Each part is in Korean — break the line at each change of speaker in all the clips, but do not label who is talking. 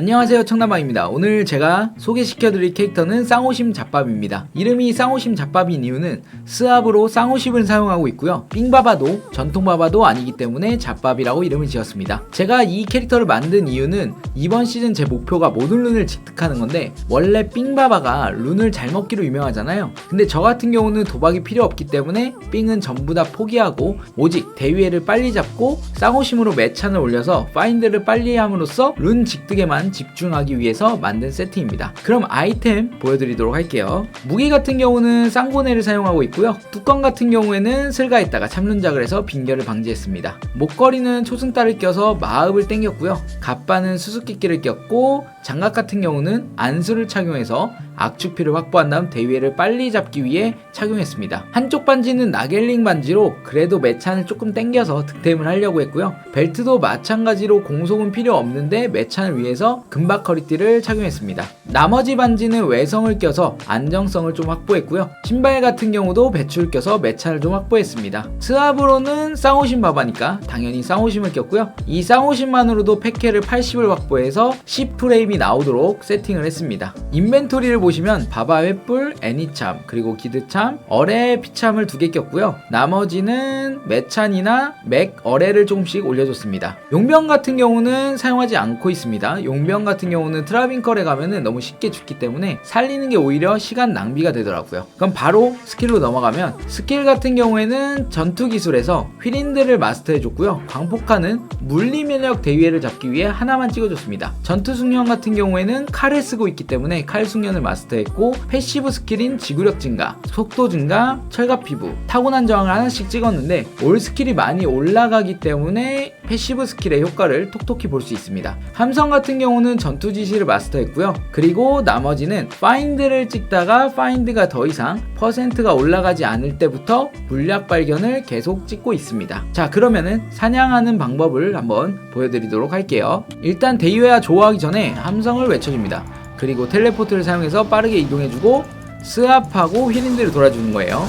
안녕하세요 청남방입니다. 오늘 제가 소개시켜드릴 캐릭터는 쌍호심 잡밥입니다. 이름이 쌍호심 잡밥인 이유는 스압으로 쌍호심을 사용하고 있고요. 삥바바도 전통바바도 아니기 때문에 잡밥이라고 이름을 지었습니다. 제가 이 캐릭터를 만든 이유는 이번 시즌 제 목표가 모든 룬을 획득하는 건데 원래 삥바바가 룬을 잘 먹기로 유명하잖아요. 근데 저 같은 경우는 도박이 필요 없기 때문에 삥은 전부 다 포기하고 오직 대위회를 빨리 잡고 쌍호심으로 매찬을 올려서 파인드를 빨리 함으로써 룬 직득에만 집중하기 위해서 만든 세트입니다. 그럼 아이템 보여드리도록 할게요. 무기 같은 경우는 쌍고네를 사용하고 있고요. 뚜껑 같은 경우에는 슬가에다가 참눈작을 해서 빈결을 방지했습니다. 목걸이는 초승달을 껴서 마읍을 땡겼고요. 갑바는 수수께끼를 꼈고 장갑 같은 경우는 안수를 착용해서 악추피를 확보한 다음 대위를 빨리 잡기 위해 착용했습니다. 한쪽 반지는 나겔링 반지로 그래도 매찬을 조금 땡겨서 득템을 하려고 했고요. 벨트도 마찬가지로 공속은 필요 없는데 매찬을 위해서 금박 허리띠를 착용했습니다. 나머지 반지는 외성을 껴서 안정성을 좀 확보했고요. 신발 같은 경우도 배추를 껴서 매찬을 좀 확보했습니다. 스압으로는 쌍호심 바바니까 당연히 쌍호심을 꼈고요. 이 쌍호심만으로도 패캐를 80을 확보해서 10프레임이 나오도록 세팅을 했습니다. 인벤토리를 보시면 바바 횃불, 애니참, 그리고 기드참, 어뢰, 피참을 두 개 꼈고요. 나머지는 매찬이나 맥, 어뢰를 조금씩 올려줬습니다. 용병 같은 경우는 사용하지 않고 있습니다. 용병 같은 경우는 트라빈컬에 가면은 너무 쉽게 죽기 때문에 살리는 게 오히려 시간 낭비가 되더라고요. 그럼 바로 스킬로 넘어가면 스킬 같은 경우에는 전투 기술에서 휘린드를 마스터해줬고요. 광폭화는 물리 면역 대위회를 잡기 위해 하나만 찍어줬습니다. 전투 숙련 같은 경우에는 칼을 쓰고 있기 때문에 칼 숙련을 마스터했고 패시브 스킬인 지구력 증가, 속도 증가, 철갑 피부, 타고난 저항을 하나씩 찍었는데 올 스킬이 많이 올라가기 때문에 패시브 스킬의 효과를 톡톡히 볼 수 있습니다. 함성 같은 경우는 전투 지시를 마스터했고요. 그리고 나머지는 파인드를 찍다가 파인드가 더 이상 퍼센트가 올라가지 않을 때부터 물약 발견을 계속 찍고 있습니다. 자 그러면은 사냥하는 방법을 한번 보여드리도록 할게요. 일단 대위회와 조화하기 전에 함성을 외쳐줍니다. 그리고 텔레포트를 사용해서 빠르게 이동해주고 스압하고 휘린드를 돌아주는 거예요.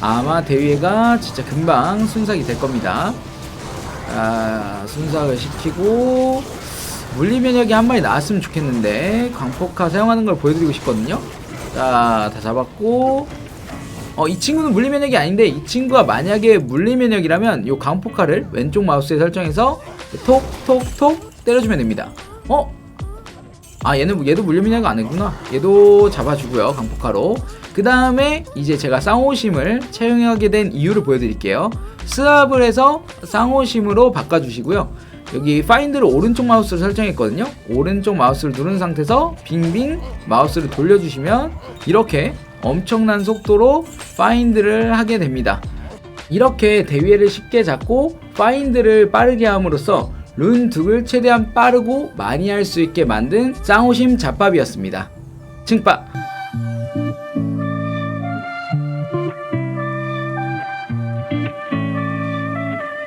아마 대위회가 진짜 금방 순삭이 될 겁니다. 아, 순삭을 시키고 물리 면역이 한 마리 나왔으면 좋겠는데 광폭화 사용하는 걸 보여드리고 싶거든요. 자, 다 잡았고 어, 이 친구는 물리 면역이 아닌데 이 친구가 만약에 물리 면역이라면 요 광폭화를 왼쪽 마우스에 설정해서 톡톡톡 때려주면 됩니다. 어? 아 얘는 얘도 면역 아니구나. 얘도 잡아주고요 강폭화로. 그 다음에 이제 제가 쌍호심을 채용하게 된 이유를 보여드릴게요. 스압을 해서 쌍호심으로 바꿔주시고요. 여기 파인드를 오른쪽 마우스로 설정했거든요. 오른쪽 마우스를 누른 상태에서 빙빙 마우스를 돌려주시면 이렇게 엄청난 속도로 파인드를 하게 됩니다. 이렇게 대위를 쉽게 잡고 파인드를 빠르게 함으로써 룬 득을 최대한 빠르고 많이 할 수 있게 만든 쌍호심 잡밥이었습니다. 칭빠!